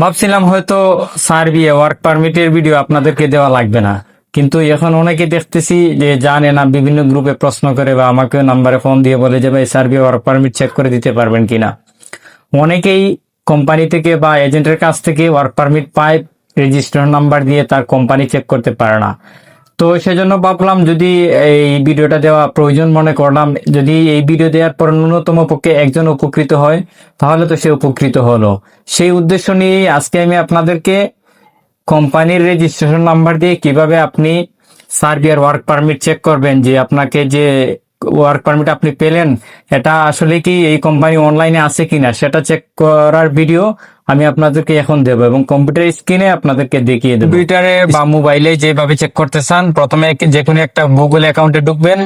ভাবছিলাম হয়তো সার্বিয়ে ওয়ার্ক পারমিটের ভিডিও আপনাদেরকে দেওয়া লাগবে না। কিন্তু এখন অনেকে দেখতেছি যে জানে না, বিভিন্ন গ্রুপে প্রশ্ন করে বা আমাকে নাম্বারে ফোন দিয়ে বলে যে, ভাই সার্বিয়ে ওয়ার্ক পারমিট চেক করে দিতে পারবেন কিনা? অনেকেই কোম্পানি থেকে বা এজেন্টের কাছ থেকে ওয়ার্ক পারমিট পায় রেজিস্টার নাম্বার দিয়ে তার কোম্পানি চেক করতে পারে না। তো সেজন্য ভাবলাম যদি এই ভিডিওটা দেওয়া প্রয়োজন মনে করলাম, যদি এই ভিডিও দেওয়ার পর ন্যূনতম পক্ষে একজন উপকৃত হয়, তাহলে তো সে উপকৃত হলো। সেই উদ্দেশ্য নিয়েই আজকে আমি আপনাদেরকে কোম্পানির রেজিস্ট্রেশন নাম্বার দিয়ে কীভাবে আপনি সার্বিয়ার ওয়ার্ক পারমিট চেক করবেন, যে আপনাকে যে ওয়ার্ক পারমিট আপনি পেলেন এটা আসলে কি এই কোম্পানি অনলাইনে আছে কিনা সেটা চেক করার ভিডিও আমি আপনাদেরকে এখন দেব এবং কম্পিউটার স্ক্রিনে আপনাদেরকে দেখিয়ে দেবো। কম্পিউটারে বা মোবাইলে যেভাবে চেক করতে চান প্রথমে যে কোনো একটা গুগল অ্যাকাউন্টে ঢুকবেন।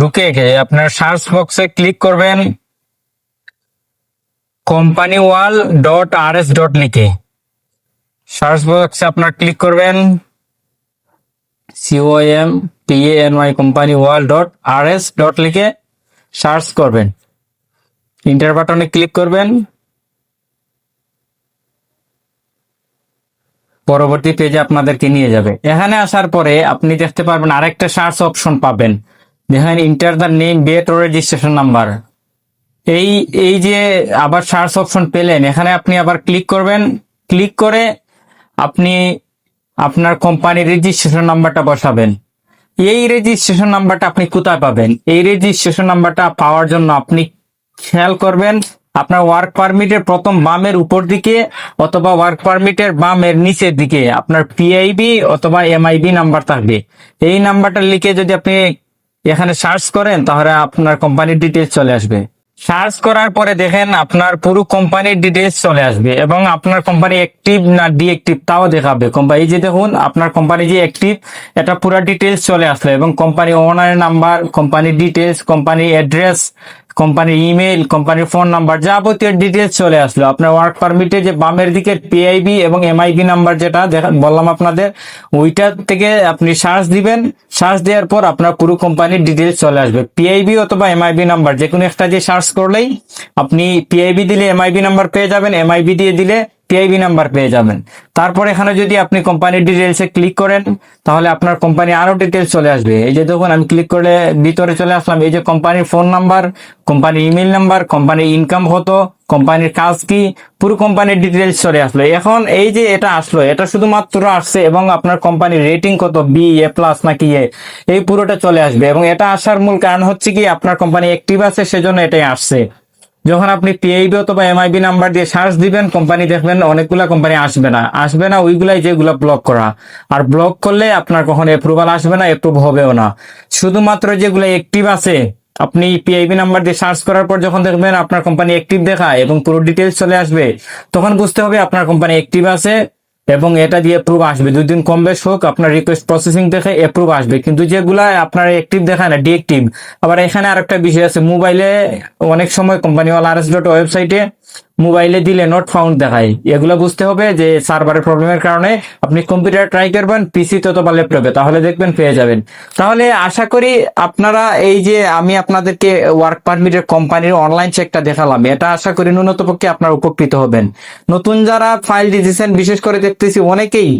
ঢুকে আপনার সার্চ বক্সে ক্লিক করবেন। Company wall dot R S dot লিখে সার্চ বক্সে আপনার ক্লিক করবেন C O M T N Y company wall dot R S dot লিখে সার্চ করবেন। ইন্টার বাটনে ক্লিক করবেন। পরবর্তী পেজে আপনাদেরকে নিয়ে যাবে। এখানে আসার পরে আপনি দেখতে পারবেন আরেকটা সার্চ অপশন পাবেন। দেখেন ইন্টার দ্য নেম ডেট ও রেজিস্ট্রেশন নাম্বার এই এই যে আবার সার্চ অপশন পেলেন, এখানে আপনি আবার ক্লিক করবেন। ক্লিক করে আপনি আপনার কোম্পানির রেজিস্ট্রেশন নাম্বারটা বসাবেন। এই রেজিস্ট্রেশন নাম্বারটা আপনি কোথায় পাবেন? এই রেজিস্ট্রেশন নাম্বারটা পাওয়ার জন্য আপনি খেয়াল করবেন, আপনার ওয়ার্ক পারমিটের প্রথম বামের উপর দিকে অথবা ওয়ার্ক পারমিটের বামের নিচের দিকে আপনার পিআইবি অথবা এমআইবি নাম্বার থাকবে। এই নাম্বারটা লিখে যদি আপনি এখানে সার্চ করেন, তাহলে আপনার কোম্পানির ডিটেলস চলে আসবে। সার্চ করার পরে দেখেন আপনার পুরো কোম্পানির ডিটেলস চলে আসবে এবং আপনার কোম্পানি অ্যাক্টিভ না ডিঅ্যাক্টিভ তাও দেখাবে। কোম্পানি যে দেখুন, আপনার কোম্পানি যে অ্যাক্টিভ এটা পুরো ডিটেলস চলে আসলো এবং কোম্পানি ওনারের নাম্বার কোম্পানির ডিটেলস কোম্পানি অ্যাড্রেস কোম্পানির ইমেল কোম্পানির ফোন নাম্বার, যাবতীয় ডিটেলস চলে আসলো। আপনার ওয়ার্ক পারমিটে যে বামের দিকে পিআইবি এবং এমআইবি নাম্বার যেটা বললাম আপনাদের, ওইটা থেকে আপনি সার্চ দিবেন। সার্চ দেওয়ার পর আপনার পুরো কোম্পানির ডিটেলস চলে আসবে। পিআইবি অথবা এমআইবি নাম্বার যে কোনো একটা যে সার্চ করলেই আপনি পিআইবি দিলে এমআইবি নাম্বার পেয়ে যাবেন। এমআইবি দিয়ে দিলে পিআইবি নাম্বার পেয়ে যাবেন। তারপর এখানে যদি আপনি কোম্পানির ডিটেলসে ক্লিক করেন, তাহলে আপনার কোম্পানি আরও ডিটেলস চলে আসবে। এই যে দেখুন, আমি ক্লিক করে ভিতরে চলে আসলাম। এই যে কোম্পানির ফোন নাম্বার কোম্পানির ইমেল নাম্বার কোম্পানির ইনকাম কত কোম্পানির কাজ কি, পুরো কোম্পানির ডিটেলস চলে আসলো। এখন এই যে এটা আসলো, এটা শুধুমাত্র আসছে এবং আপনার কোম্পানির রেটিং কত বি এ প্লাস নাকি এ এই পুরোটা চলে আসবে। এবং এটা আসার মূল কারণ হচ্ছে কি, আপনার কোম্পানি অ্যাক্টিভ আছে, সেজন্য এটাই আসছে। যখন আপনি পিআইবি অথবা এমআইবি নাম্বার দিয়ে সার্চ দিবেন কোম্পানি দেখবেন অনেকগুলা কোম্পানি আসবে না। আসবে না ওইগুলাই যেগুলো ব্লক করা। আর ব্লক করলে আপনার কখন অ্যাপ্রুভাল আসবে না অ্যাপ্রুভ হবেও না। শুধুমাত্র যেগুলো অ্যাক্টিভ আছে, আপনি পিআইবি নাম্বার দিয়ে সার্চ করার পর যখন দেখবেন আপনার কোম্পানি অ্যাক্টিভ দেখা এবং পুরো ডিটেলস চলে আসবে, তখন বুঝতে হবে আপনার কোম্পানি অ্যাক্টিভ আছে এবং এটা দিয়ে অ্যাপ্রুভ আসবে। দুই দিন কম বেশ হোক, আপনার রিকোয়েস্ট প্রসেসিং দেখে অ্যাপ্রুভ আসবে। কিন্তু যেগুলা আপনার অ্যাক্টিভ দেখায় না ডিএক্টিভ আবার এখানে আরেকটা বিষয় আছে মোবাইলে অনেক সময় কোম্পানিওয়ালা আর এস ডট ওয়েবসাইটে মোবাইলে দিলে নট ফাউন্ড দেখায়। এগুলো বুঝতে হবে যে সার্ভারের প্রবলেমের কারণে আপনি কম্পিউটার ট্রাই করবেন পিসি অথবা ল্যাপটপে তাহলে দেখবেন পেয়ে যাবেন। তাহলে আশা করি আপনারা এই যে আমি আপনাদেরকে ওয়ার্ক পারমিটের কোম্পানির অনলাইন চেকটা দেখালাম, এটা আশা করি ন্যূনতম পক্ষে আপনারা উপকৃত হবেন। নতুন যারা ফাইল দিয়েছেন বিশেষ করে দেখতেছি অনেকেই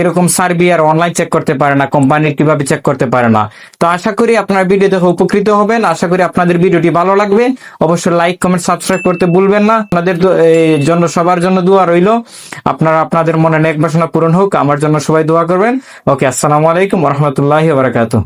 এরকম সার্বিয়ার অনলাইন চেক করতে পারে না কোম্পানির কীভাবে চেক করতে পারে না। তো আশা করি আপনার ভিডিও দেখে উপকৃত হবেন, আশা করি আপনাদের ভিডিওটি ভালো লাগবে। অবশ্যই লাইক কমেন্ট সাবস্ক্রাইব করতে ভুলবেন না। আপনাদের জন্য সবার জন্য দোয়া রইল। আপনারা আপনাদের মনে নেক বাসনা পূরণ হোক। আমার জন্য সবাই দোয়া করবেন। ওকে, আসসালামু আলাইকুম রহমতুল্লাহ বারাকাতুহ।